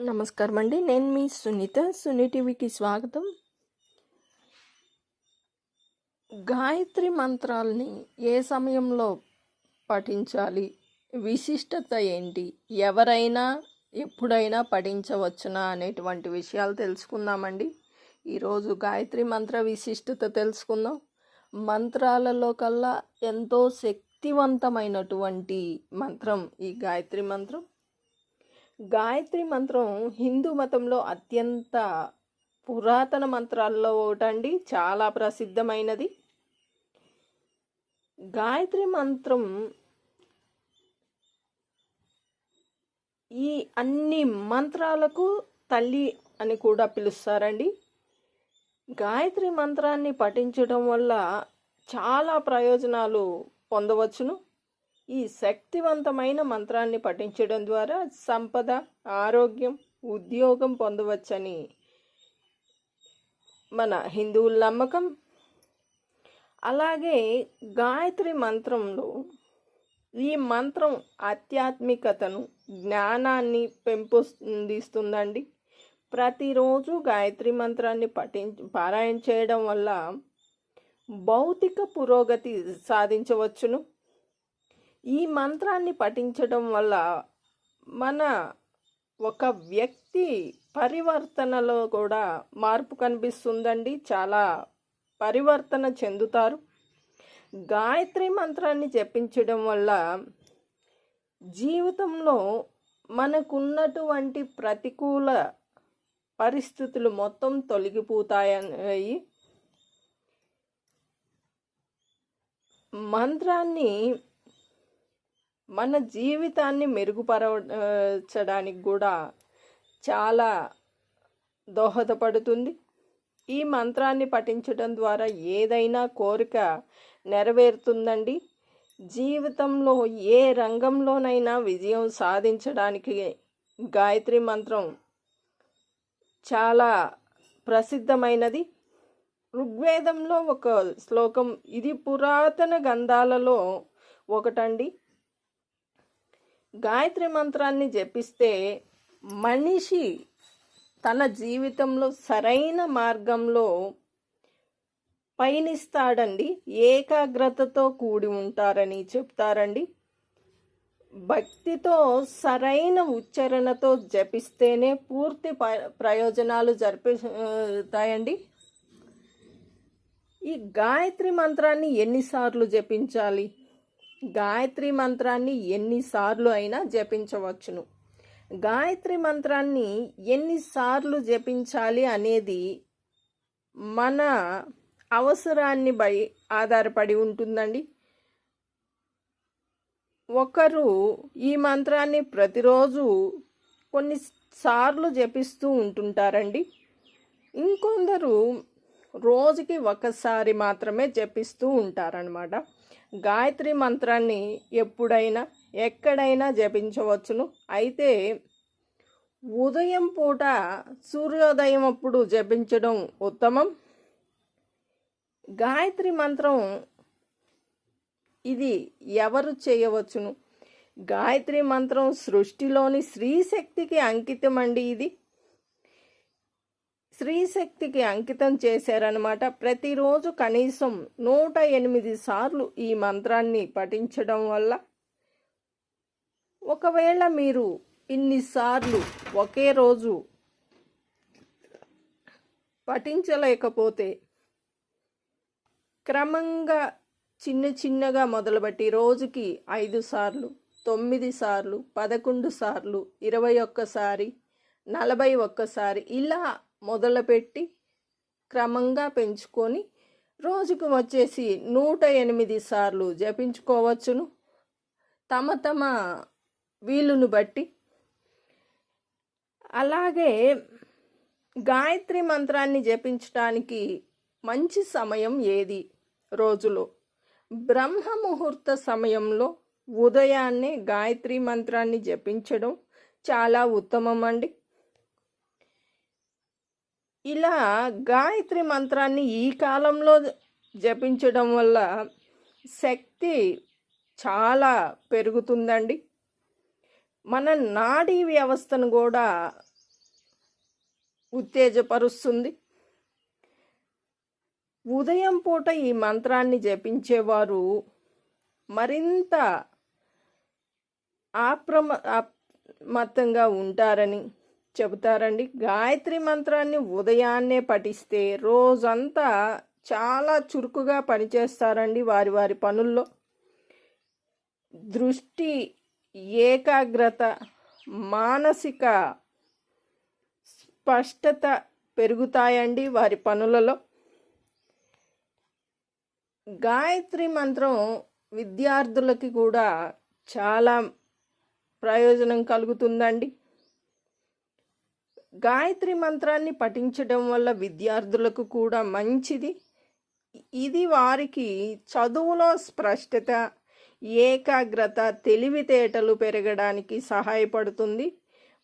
నమస్కారం అండి నేను మీ సునీత. సునీ టీవీకి స్వాగతం. గాయత్రి మంత్రాలని ఏ సమయంలో పఠించాలి? విశిష్టత ఏంటి? ఎవరైనా ఎప్పుడైనా పఠించవచ్చునా అనేటువంటి విషయాలు తెలుసుకుందామండి. ఈరోజు గాయత్రి మంత్ర విశిష్టత తెలుసుకుందాం. మంత్రాలలో కల్లా ఎంతో శక్తివంతమైనటువంటి మంత్రం ఈ గాయత్రి మంత్రం. గాయత్రి మంత్రం హిందూ మతంలో అత్యంత పురాతన మంత్రాల్లో ఒకటండి. చాలా ప్రసిద్ధమైనది. గాయత్రి మంత్రం ఈ అన్ని మంత్రాలకు తల్లి అని కూడా పిలుస్తారండి. గాయత్రి మంత్రాన్ని పఠించడం వల్ల చాలా ప్రయోజనాలు పొందవచ్చును. ఈ శక్తివంతమైన మంత్రాన్ని పఠించడం ద్వారా సంపద ఆరోగ్యం ఉద్యోగం పొందవచ్చని మన హిందువుల నమ్మకం. అలాగే గాయత్రి మంత్రంలో ఈ మంత్రం ఆధ్యాత్మికతను జ్ఞానాన్ని పెంపొందిస్తుందండి. ప్రతిరోజు గాయత్రి మంత్రాన్ని పఠి పారాయణ చేయడం వల్ల భౌతిక పురోగతి సాధించవచ్చును. ఈ మంత్రాన్ని పఠించడం వల్ల మన ఒక వ్యక్తి పరివర్తనలో కూడా మార్పు కనిపిస్తుందండి. చాలా పరివర్తన చెందుతారు. గాయత్రి మంత్రాన్ని జపించడం వల్ల జీవితంలో మనకున్నటువంటి ప్రతికూల పరిస్థితులు మొత్తం తొలగిపోతాయి. మంత్రాన్ని మన జీవితాన్ని మెరుగుపరచడానికి కూడా చాలా దోహదపడుతుంది. ఈ మంత్రాన్ని పఠించడం ద్వారా ఏదైనా కోరిక నెరవేరుతుందండి. జీవితంలో ఏ రంగంలోనైనా విజయం సాధించడానికి గాయత్రి మంత్రం చాలా ప్రసిద్ధమైనది. ఋగ్వేదంలో ఒక శ్లోకం ఇది పురాతన గంధాలలో ఒకటండి. గాయత్రి మంత్రాన్ని జపిస్తే మనిషి తన జీవితంలో సరైన మార్గంలో పయనిస్తాడండి ఏకాగ్రతతో కూడి ఉంటారని చెప్తారండి. భక్తితో సరైన ఉచ్చారణతో జపిస్తేనే పూర్తి ప్రయోజనాలు జరిపిస్తాయండి ఈ గాయత్రి మంత్రాన్ని ఎన్నిసార్లు జపించాలి? గాయత్రి మంత్రాన్ని ఎన్నిసార్లు అయినా జపించవచ్చును. గాయత్రి మంత్రాన్ని ఎన్నిసార్లు జపించాలి అనేది మన అవసరాన్ని బై ఆధారపడి ఉంటుందండి. ఒకరు ఈ మంత్రాన్ని ప్రతిరోజు కొన్ని సార్లు జపిస్తూ ఉంటుంటారండి. ఇంకొందరు రోజుకి ఒకసారి మాత్రమే జపిస్తూ ఉంటారనమాట గాయత్రి మంత్రాన్ని ఎప్పుడైనా ఎక్కడైనా జపించవచ్చును. అయితే ఉదయం పూట సూర్యోదయం అప్పుడు జపించడం ఉత్తమం. గాయత్రి మంత్రం ఇది ఎవరు చేయవచ్చును? గాయత్రి మంత్రం సృష్టిలోని స్త్రీశక్తికి అంకితం అండి ఇది. స్త్రీశక్తికి అంకితం చేశారనమాట ప్రతిరోజు కనీసం నూట ఎనిమిది సార్లు ఈ మంత్రాన్ని పఠించడం వల్ల ఒకవేళ మీరు ఇన్నిసార్లు ఒకే రోజు పఠించలేకపోతే క్రమంగా చిన్న చిన్నగా మొదలుపెట్టి రోజుకి ఐదు సార్లు తొమ్మిది సార్లు పదకొండు సార్లు ఇరవై ఒక్కసారి నలభై ఒక్కసారి ఇలా మొదలుపెట్టి క్రమంగా పెంచుకొని రోజుకు వచ్చేసి నూట ఎనిమిది సార్లు జపించుకోవచ్చును. తమ తమ వీలును బట్టి. అలాగే గాయత్రి మంత్రాన్ని జపించటానికి మంచి సమయం ఏది? రోజులో. బ్రహ్మ ముహూర్త సమయంలో ఉదయాన్నే గాయత్రి మంత్రాన్ని జపించడం చాలా ఉత్తమం అండి ఇలా గాయత్రి మంత్రాన్ని ఈ కాలంలో జపించడం వల్ల శక్తి చాలా పెరుగుతుందండి. మన నాడీ వ్యవస్థను కూడా ఉత్తేజపరుస్తుంది. ఉదయం పూట ఈ మంత్రాన్ని జపించేవారు మరింత ఆప్రమ అప్రమత్తంగా ఉంటారని చెబుతారండి. గాయత్రి మంత్రాన్ని ఉదయాన్నే పఠిస్తే రోజంతా చాలా చురుకుగా పనిచేస్తారండి వారి వారి పనుల్లో. దృష్టి ఏకాగ్రత మానసిక స్పష్టత పెరుగుతాయండి వారి పనులలో. గాయత్రి మంత్రం విద్యార్థులకి కూడా చాలా ప్రయోజనం కలుగుతుందండి. గాయత్రి మంత్రాన్ని పఠించడం వల్ల విద్యార్థులకు కూడా మంచిది. ఇది వారికి చదువులో స్పష్టత ఏకాగ్రత తెలివితేటలు పెరగడానికి సహాయపడుతుంది.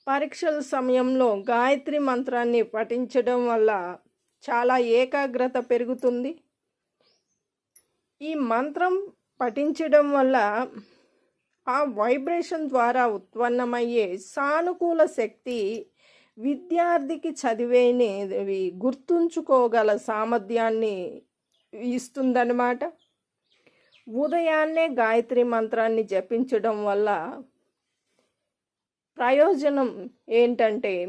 పరీక్షల సమయంలో గాయత్రి మంత్రాన్ని పఠించడం వల్ల చాలా ఏకాగ్రత పెరుగుతుంది. ఈ మంత్రం పఠించడం వల్ల ఆ వైబ్రేషన్ ద్వారా ఉత్పన్నమయ్యే సానుకూల శక్తి విద్యార్థికి చదివేనేవి గుర్తుంచుకోగల సామర్థ్యాన్ని ఇస్తుందన్నమాట. ఉదయాన్నే గాయత్రి మంత్రాన్ని జపించడం వల్ల ప్రయోజనం ఏంటంటే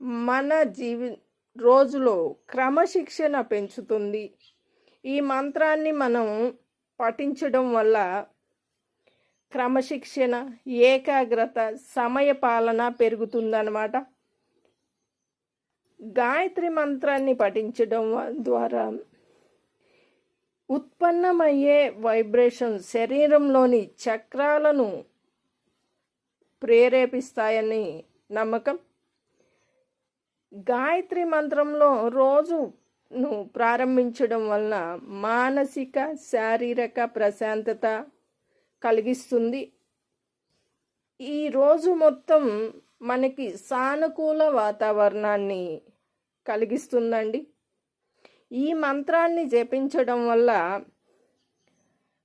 మన జీవి రోజులో క్రమశిక్షణ పెంచుతుంది. ఈ మంత్రాన్ని మనం పఠించడం వల్ల క్రమశిక్షణ ఏకాగ్రత సమయపాలన పెరుగుతుందన్నమాట. గాయత్రి మంత్రాన్ని పఠించడం ద్వారా ఉత్పన్నమయ్యే వైబ్రేషన్ శరీరంలోని చక్రాలను ప్రేరేపిస్తాయని నమ్మకం. గాయత్రి మంత్రంలో రోజును ప్రారంభించడం వలన మానసిక శారీరక ప్రశాంతత కలిగిస్తుంది. ఈ రోజు మొత్తం మనకి సానుకూల వాతావరణాన్ని కలిగిస్తుందండి. ఈ మంత్రాన్ని జపించడం వల్ల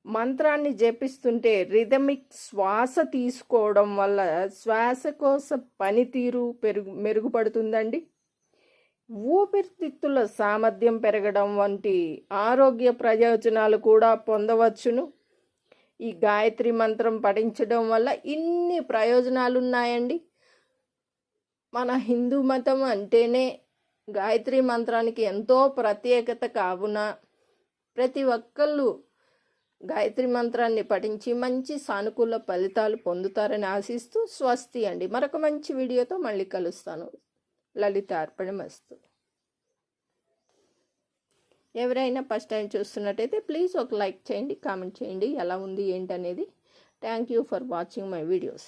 మంత్రాన్ని జపిస్తుంటే రిథమిక్ శ్వాస తీసుకోవడం వల్ల శ్వాసకోశ పనితీరు పెరుగు మెరుగుపడుతుందండి. ఊపిరితిత్తుల సామర్థ్యం పెరగడం వంటి ఆరోగ్య ప్రయోజనాలు కూడా పొందవచ్చును. ఈ గాయత్రి మంత్రం పఠించడం వల్ల ఇన్ని ప్రయోజనాలు ఉన్నాయండి మన హిందూ మతం అంటేనే గాయత్రి మంత్రానికి ఎంతో ప్రత్యేకత కావున ప్రతి ఒక్కళ్ళు గాయత్రి మంత్రాన్ని పఠించి మంచి సానుకూల ఫలితాలు పొందుతారని ఆశిస్తూ స్వస్తి అండి. మరొక మంచి వీడియోతో మళ్ళీ కలుస్తాను. లలిత అర్పణమస్తు ఎవరైనా ఫస్ట్ టైం చూస్తున్నట్టయితే ప్లీజ్ ఒక లైక్ చేయండి కామెంట్ చేయండి. ఎలా ఉంది ఏంటనేది. Thank you for watching my videos.